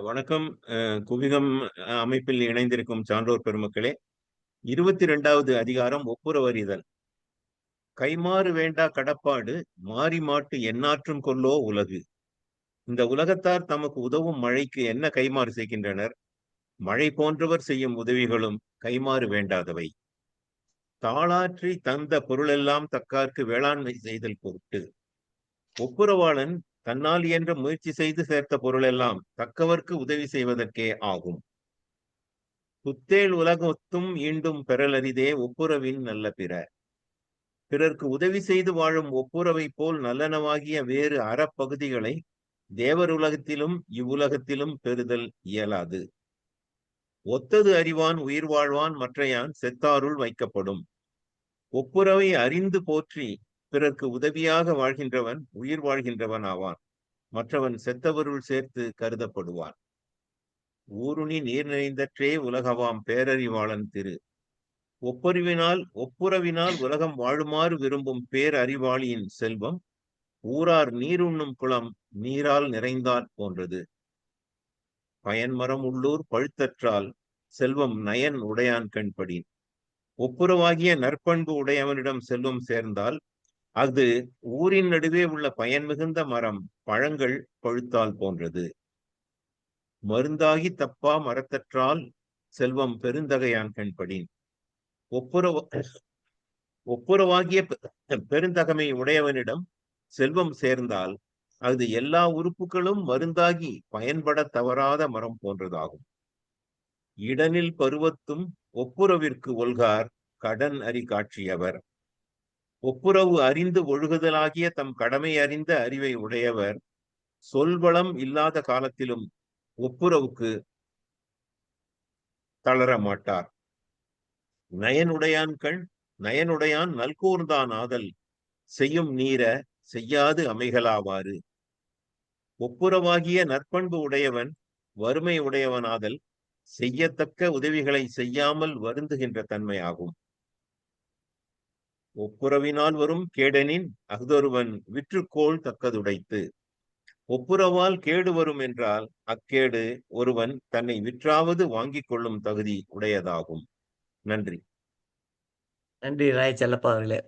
வணக்கம். குவிகம் அமைப்பில் இணைந்திருக்கும் சான்றோர் பெருமக்களே! 22வது அதிகாரம் ஒப்புரவறிதல். கைமாறு வேண்டா கடப்பாடு மாறி மாட்டு எண்ணாற்றும் கொல்லோ உலகு. இந்த உலகத்தார் தமக்கு உதவும் மழைக்கு என்ன கைமாறு செய்கின்றனர்? மழை போன்றவர் செய்யும் உதவிகளும் கைமாறு வேண்டாதவை. தாளாற்றி தந்த பொருளெல்லாம் தக்கார்க்கு வேளாண்மை செய்தல் பொருட்டு. ஒப்புரவாளன் தன்னால் இயன்ற முயற்சி செய்து சேர்த்த பொருளெல்லாம் தக்கவர்க்கு உதவி செய்வதற்கே ஆகும். புத்தேள் உலகொத்தும் ஈண்டும் பெறலரிதே ஒப்புரவின் நல்ல பிற. பிறர்க்கு உதவி செய்து வாழும் ஒப்புரவைப் போல் நல்லனவாகிய வேறு அறப்பகுதிகளை தேவருலகத்திலும் இவ்வுலகத்திலும் பெறுதல் இயலாது. ஒத்தது அறிவான் உயிர் வாழ்வான் மற்றையான் செத்தாருள் வைக்கப்படும். ஒப்புரவை அறிந்து போற்றி பிறர்க்கு உதவியாக வாழ்கின்றவன் உயிர் வாழ்கின்றவன் ஆவான். மற்றவன் செத்தவருள் சேர்த்து கருதப்படுவான். ஊருணி நீர் நிறைந்தற்றே உலகவாம் பேரறிவாளன் திரு. ஒப்பறிவினால் ஒப்புரவினால் உலகம் வாழுமாறு விரும்பும் பேரறிவாளியின் செல்வம் ஊரார் நீருண்ணும் குளம் நீரால் நிறைந்தாற் போன்றது. பயன்மரம் உள்ளூர் பழுத்தற்றால் செல்வம் நயன் உடையான் கண்படின். ஒப்புரவாகிய நற்பண்பு உடையவனிடம் செல்வம் சேர்ந்தால் அது ஊரின் நடுவே உள்ள பயன் மிகுந்த மரம் பழங்கள் பழுத்தால் போன்றது. மருந்தாகி தப்பா மரத்தற்றால் செல்வம் பெருந்தகையான் கண்படின். ஒப்புரவ ஒப்புரவாகிய பெருந்தகமை உடையவனிடம் செல்வம் சேர்ந்தால் அது எல்லா உறுப்புகளும் மருந்தாகி பயன்பட தவறாத மரம் போன்றதாகும். இடனில் பருவத்தும் ஒப்புரவிற்கு ஒல்கார் கடன் அறி காட்சியவர். ஒப்புரவு அறிந்து ஒழுகுதலாகிய தம் கடமை அறிந்த அறிவை உடையவர் சொல்வளம் இல்லாத காலத்திலும் ஒப்புரவுக்கு தளர மாட்டார். நயனுடையான் கண் நயனுடையான் நல்கூர்ந்தான் ஆதல் செய்யும் நீர செய்யாது அமைகளாவாறு ஒப்புரவாகிய நற்பண்பு உடையவன் வறுமை உடையவனாதல் செய்யத்தக்க உதவிகளை செய்யாமல் வருந்துகின்ற தன்மையாகும். ஒப்புரவினால் வரும் கேடனின் அஃதொருவன் விற்றுக்கோள் தக்கதுடைத்து. ஒப்புரவால் கேடு வரும் என்றால் அக்கேடு ஒருவன் தன்னை விற்றாவது வாங்கிக் கொள்ளும் தகுதி உடையதாகும். நன்றி. நன்றி ராய் செல்லப்பா அவர்களே.